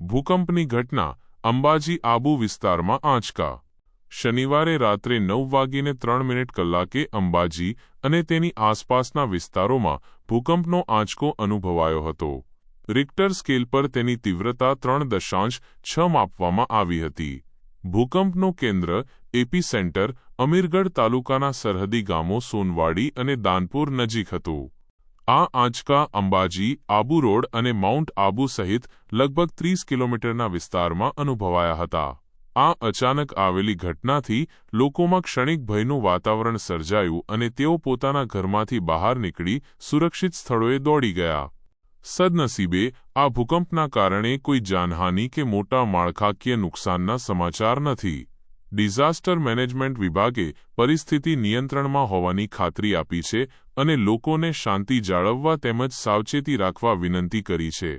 ભૂકંપની ઘટના અંબાજી આબુ વિસ્તારમાં આંચકા. શનિવારે રાત્રે નવ વાગીને ત્રણ મિનિટ કલાકે અંબાજી અને તેની આસપાસના વિસ્તારોમાં ભૂકંપનો આંચકો અનુભવાયો હતો. રિક્ટર સ્કેલ પર તેની તીવ્રતા ત્રણ દશાંશ છ માપવામાં આવી હતી. ભૂકંપનું કેન્દ્ર એપી સેન્ટર અમીરગઢ તાલુકાના સરહદી ગામો સોનવાડી અને દાનપુર નજીક હતું. આ આંચકા, અંબાજી, આબુ રોડ અને માઉન્ટ આબુ સહિત લગભગ ત્રીસ કિલોમીટરના વિસ્તારમાં અનુભવાયા હતા. આ અચાનક આવેલી ઘટનાથી લોકોમાં ક્ષણિક ભયનું વાતાવરણ સર્જાયું અને તેઓ પોતાના ઘરમાંથી બહાર નીકળી સુરક્ષિત સ્થળોએ દોડી ગયા. સદનસીબે, આ ભૂકંપના કારણે કોઈ જાનહાનિ કે મોટા માળખાકીય નુકસાનના સમાચાર નથી. ડિઝાસ્ટર મેનેજમેન્ટ વિભાગે પરિસ્થિતિ નિયંત્રણમાં હોવાની ખાતરી આપી છે અને લોકોને શાંતિ જાળવવા તેમજ સાવચેતી રાખવા વિનંતી કરી છે.